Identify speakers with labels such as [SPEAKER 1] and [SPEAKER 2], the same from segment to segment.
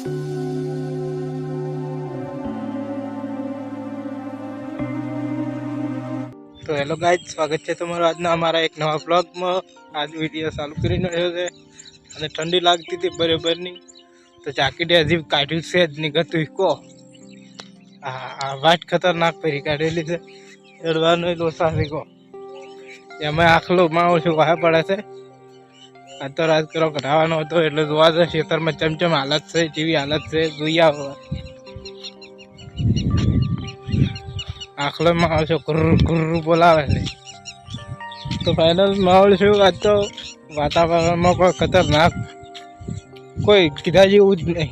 [SPEAKER 1] તો hello guys, સ્વાગત છે તમારું આજના અમારા એક નવા બ્લોગમાં આજ વીડિયો ચાલુ કરીને રહ્યો છે અને ઠંડી લાગતી હતી બરાબરની. તો જાકેટે હજી કાઢ્યું છે જ નીકળતું કહો આ વાટ ખતરનાક ફરી કાઢેલી છે. ચડવાનો લોસા છે કહો એમાં આખલો માવો છું વાહ પડે છે. આ રાત કરો કઢાવવાનો હતો, એટલે જોવા છે ખેતરમાં ચમચમ હાલત છે, જેવી હાલત છે, જોઈ આવો. આખલો છે ગુર્ર ગુર્ર બોલાવે છે. તો ફાઇનલ માહોલ શું આજ તો વાતાવરણમાં કોઈ ખતરનાક, કોઈ કીધા જેવું જ નહીં.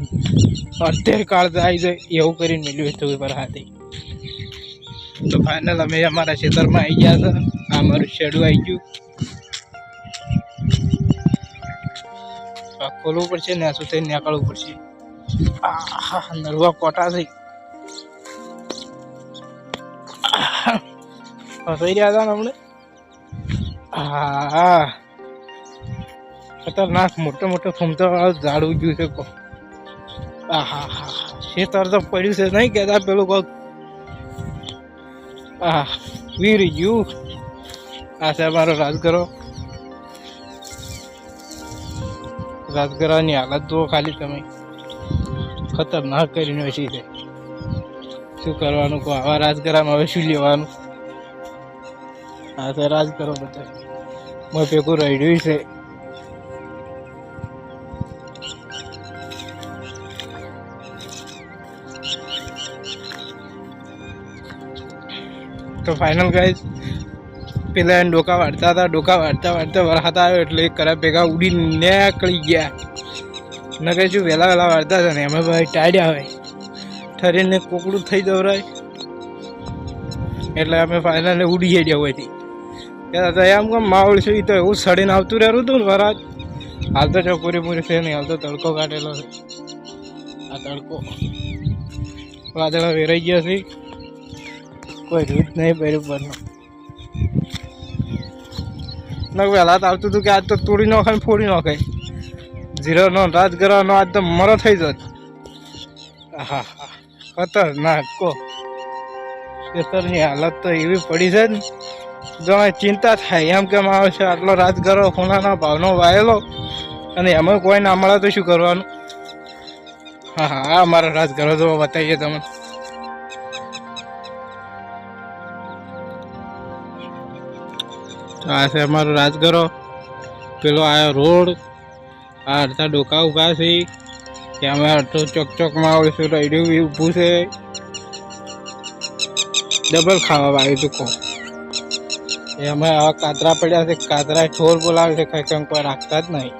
[SPEAKER 1] અત્યારે કાળ આવી જાય એવું કરીને મેળવ્યું હતું પર હાથે તો ફાઇનલ અમે અમારા ખેતરમાં આવી ગયા હતા, આ મારું શેડું આવી ગયું. ખોલવું પડશે ને શું થઈને નીકળવું પડશે? નરવા કોટા થઈ. ફસાઈ રહ્યા હતા ને હમણે? હા ખતરનાક, મોટો મોટો ફૂમતો ઝાડ ઉગ્યું છે કો હા હા ખેતર તો પડ્યું છે, નહીં કહેતા પેલું કોક. આ વીર યુ આ સાહેબ મારો રાજ રાજગરો રાજગરાની હાલત જુઓ ખાલી તમે. ખતરનાક કરીને બેસી છે. શું કરવાનું? કહો આવા રાજગરામાં હવે શું લેવાનું? હા તો રાજ કરો બધા. મેં ભેગું રડ્યું છે. તો ફાઇનલ ગાઈઝ પેલા ડોકા વાળતા હતા, ડોકા વાળતા વાળતા વરસાદ આવ્યો એટલે એક કરા ભેગા ઉડી નીકળી ગયા. ન કહે શું વહેલા વહેલા વાળતા હતા ને? અમે ભાઈ ટાળ્યા હોય. ઠરીને કોકડું થઈ દવરાય એટલે અમે ફાઇનલ ઉડી ગયા હોયથી કહેતા હતા, એમ કેમ માહોલ છે? એ તો એવું સડીને આવતું રહેતું હતું ને વરાજ હાલ તો જો પૂરેપૂરી છે નહીં, હાલ તો તડકો કાઢેલો છે. આ તડકો. વાદળા વેરાઈ ગયા છે. કોઈ રીત નહીં પહેર્યું પરનું ના વહેલા આવતું હતું કે આજ તો તોડી નાખે ને ફોડી નાખે. જીરોનો રાજ કરવાનો આજ તો મરો થઈ જત હા હા ખતરનાક કો ખેતરની હાલત તો એવી પડી છે ને જો ચિંતા થાય એમ કેમ આવે છે? આટલો રાજગરો ખૂણાના ભાવનો વાયેલો. અને એમાં કોઈ ના મળે તો શું કરવાનું? હા હા, આ અમારો રાજગરો જો બતાવીએ તમે આ છે અમારો રાજગરો. પેલો આ રોડ. આ અડધા ડોકા ઊભા છે. કે અમે અડધો ચોક ચોકમાં આવડીશું રડ્યું ઊભું છે. ડબલ ખાવા આવ્યું તું એ અમે આવા કાતરા પડ્યા છે. કાતરા ઠોર બોલાવે છે. કઈ કંઈ કોઈ રાખતા જ નહીં.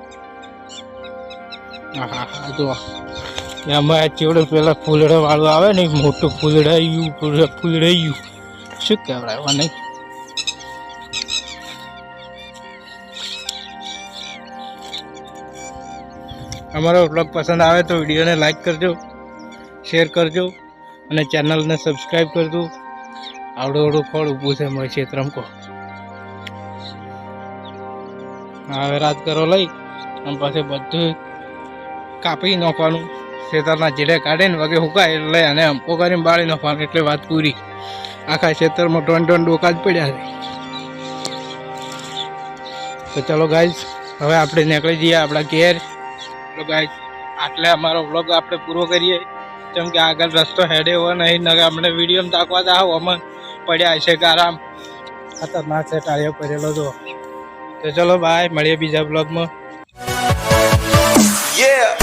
[SPEAKER 1] હા હા જો અમે આ ચેવડો પેલા ફૂલડો વાળું આવે ને મોટું ફૂલડાયું ફૂલડાયું. શું કહેવાય નહીં અમારો બ્લોગ પસંદ આવે તો વિડીયોને લાઇક કરજો શેર કરજો અને ચેનલને સબસ્ક્રાઈબ કરજો. આવડું આવડું ફળ ઊભું છે મળે ક્ષેત્રમાં કહો હવે રાત કરો લઈ અને પછી બધું કાપી નાખવાનું. ખેતરના જેડે કાઢીને વગે હુકાય એટલે અને અમકો કરીને બાળી નાખવાનું, એટલે વાત પૂરી. આખા ખેતરમાં ટોન ટોન ડોકા જ પડ્યા છે. તો ચલો ગાઈઝ હવે આપણે નીકળી જઈએ આપણા ઘેર. તો ગાઈઝ આટલે અમારો વ્લોગ આપણે પૂરો કરીએ. કેમ કે આગળ રસ્તો હેડે હોય નહીં નકે અમને વીડિયો તાકવા જાવ અમે પડ્યા છે આરામ ખતરનાક છે ટાળીઓ કરેલો તો. તો ચલો બાય મળીએ બીજા બ્લોગમાં
[SPEAKER 2] Yeah.